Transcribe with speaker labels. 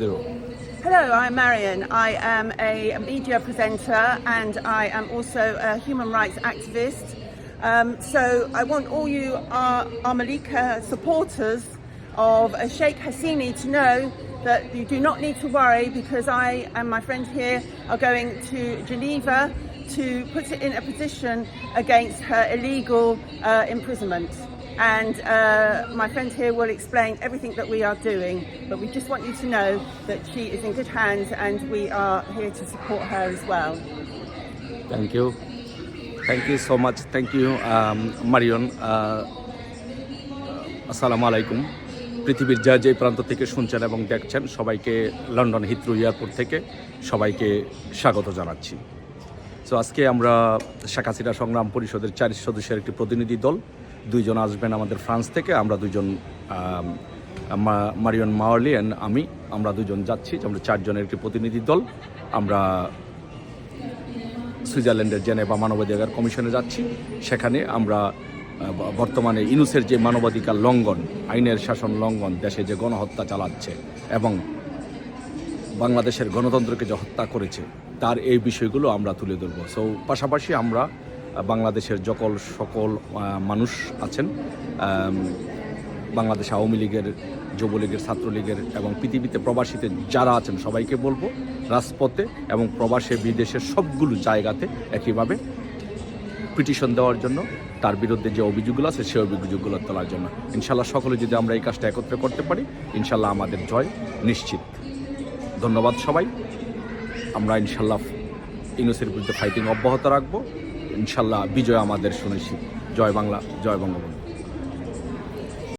Speaker 1: Hello, I'm Marion. I am a media presenter and I am also a human rights activist. Um, so I want all you uh, Amalika supporters of Sheikh Hasini to know that you do not need to worry because I and my friend here are going to Geneva to put it in a position against her illegal uh, imprisonment. And uh, my friend here will explain everything that we are doing. But we just want you to know that she is in good hands and we are here to support her as well.
Speaker 2: Thank you thank you so much thank you Marion আসসালামু আলাইকুম পৃথিবীর যা যে প্রান্ত থেকে শুনছেন এবং দেখছেন সবাইকে লন্ডন হিথ্রু এয়ারপোর্ট থেকে সবাইকে স্বাগত জানাচ্ছি সো আজকে আমরা শেখ হাসিনা সংগ্রাম পরিষদের চার সদস্যের একটি প্রতিনিধি দল দুইজন আসবেন আমাদের ফ্রান্স থেকে, আমরা দুজন মারিয়ন মাওয়ারলি অ্যান্ড আমি, আমরা দুজন যাচ্ছি, আমরা চারজনের একটি প্রতিনিধি দল, আমরা সুইজারল্যান্ডের জেনেভা মানবাধিকার কমিশনে যাচ্ছি, সেখানে আমরা বর্তমানে ইনুসের যে মানবাধিকার লঙ্ঘন, আইনের শাসন লঙ্ঘন, দেশে যে গণহত্যা চালাচ্ছে এবং বাংলাদেশের গণতন্ত্রকে যে হত্যা করেছে, তার এই বিষয়গুলো আমরা তুলে ধরব। সো পাশাপাশি আমরা বাংলাদেশের যকল সকল মানুষ আছেন। বাংলাদেশ আওয়ামী লীগের, যুবলীগের, ছাত্রলীগের এবং পৃথিবীতে প্রবাসীতে যারা আছেন, সবাইকে বলব রাজপথে এবং প্রবাসে বিদেশের সবগুলো জায়গাতে একইভাবে পিটিশন দেওয়ার জন্য, তার বিরুদ্ধে যে অভিযোগগুলো আছে সেই অভিযোগগুলো তোলার জন্য। ইনশাল্লাহ সকলে যদি আমরা এই কাজটা একত্রে করতে পারি, ইনশাল্লাহ আমাদের জয় নিশ্চিত। ধন্যবাদ সবাই। আমরা ইনশাল্লাহ ইউনুসের বিরুদ্ধে ফাইটিং অব্যাহত রাখব। ইনশাল্লাহ বিজয় আমাদের শুনেছি। জয় বাংলা জয় বঙ্গবন্ধু।